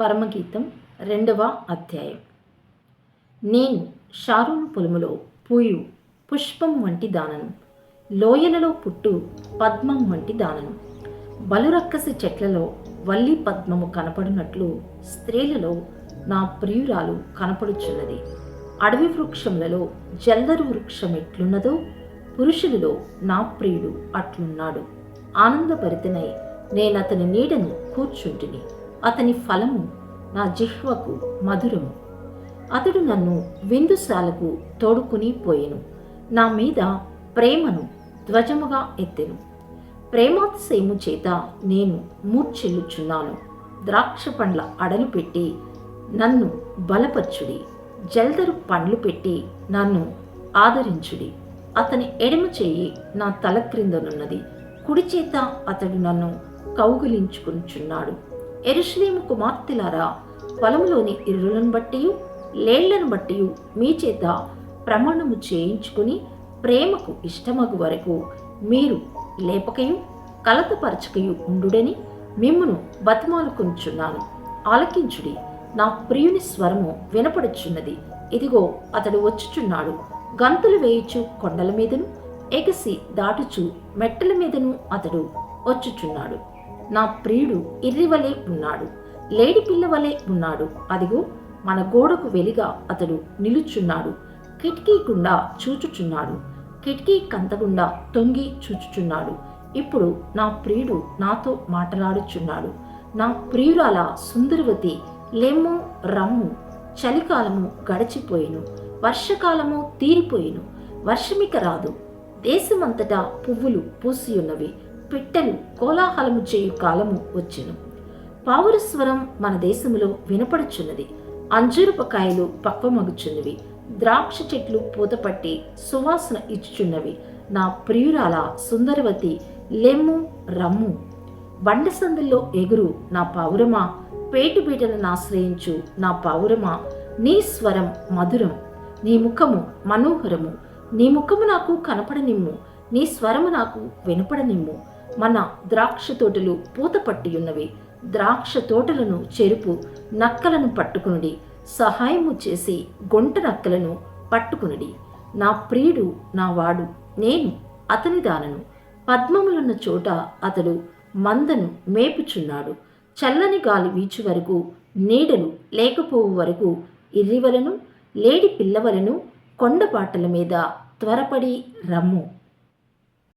పరమగీతం రెండవ అధ్యాయం. నేను షారూన్ పొలములో పూయు పుష్పం వంటి దానను లోయలలో పుట్టు పద్మం వంటి దానను. బలురక్కసి చెట్లలో వల్లి పద్మము కనపడినట్లు స్త్రీలలో నా ప్రియురాలు కనపడుచున్నది. అడవి వృక్షములలో జల్దరు వృక్షం ఎట్లున్నదో పురుషులలో నా ప్రియుడు అట్లున్నాడు. ఆనందభరితనై నేను అతని నీడను కూర్చుంటిని. అతని ఫలము నా జిహ్వకు మధురము. అతడు నన్ను విందుశాలకు తోడుకుని పోయెను. నా మీద ప్రేమను ధ్వజముగా ఎత్తెను. ప్రేమాతిశయము చేత నేను మూర్చెల్లుచున్నాను ద్రాక్ష పండ్ల అడలు పెట్టి నన్ను బలపరచుడి. జల్దరు పండ్లు పెట్టి నన్ను ఆదరించుడి. అతని ఎడమ చేయి నా తల క్రిందనున్నది. కుడి చేత అతడు నన్ను కౌగిలించుకుంటున్నాడు ఎరుషలేము కుమార్తెలారా పొలంలోని ఇరులను బట్టి లేళ్ళను బట్టి మీ చేత ప్రమాణము చేయించుకుని ప్రేమకు ఇష్టమగు వరకు మీరు లేపకయు కలతపరచకయు ఉండుడని మిమ్మును బతిమాలుకొంచున్నాను ఆలకించుడి నా ప్రియుని స్వరము వినపడుచున్నది. ఇదిగో అతడు వచ్చుచున్నాడు. గంతులు వేయుచు కొండల మీదను ఎగసి దాటుచు మెట్టల మీదను అతడు వచ్చుచున్నాడు. నా ప్రియుడు ఇర్రివలే ఉన్నాడు. లేడి పిల్లవలే ఉన్నాడు. అదిగో మన గోడకు వెలిగా అతడు నిలుచున్నాడు. కిటికీ గుండా చూచుచున్నాడు. కిటికీ కంతగుండా తొంగి చూచుచున్నాడు. ఇప్పుడు నా ప్రియుడు నాతో మాట్లాడుచున్నాడు. నా ప్రియురాల సుందరవతి లెమ్ము రమ్ము చలికాలము గడిచిపోయిను. వర్షకాలము తీరిపోయిను. వర్షమిక రాదు. దేశమంతటా పువ్వులు పూసియున్నవి. పిట్టలు కోలాహలము చేయు కాలము వచ్చెను. పావురస్వరం మన దేశములో వినపడుచున్నది. అంజూరపకాయలు పక్వమగుచున్నవి. ద్రాక్ష చెట్లు పూతపట్టి సువాసన ఇచ్చుచున్నవి. నా ప్రియురాల సుందరవతి లెమ్ము రమ్ము. బండసందుల్లో ఎగురు నా పావురమా? పేటుబీటలను ఆశ్రయించు నా పావురమా? నీ స్వరం మధురం. నీ ముఖము మనోహరము. నీ ముఖము నాకు కనపడనిమ్ము. నీ స్వరము నాకు వినపడనిమ్ము. మన ద్రాక్ష తోటలు పూత పట్టియున్నవి ద్రాక్ష తోటలను చెరుపు నక్కలను పట్టుకునుడి. సహాయము చేసి గొంట నక్కలను పట్టుకునుడి. నా ప్రియుడు నా వాడు నేను అతని దానను. పద్మములున్న చోట అతడు మందను మేపుచున్నాడు. చల్లని గాలి వీచు వరకు నీడలు లేకపోవు వరకు ఇర్రివలను లేడి పిల్లవలను కొండపాటల మీద త్వరపడి రమ్ము.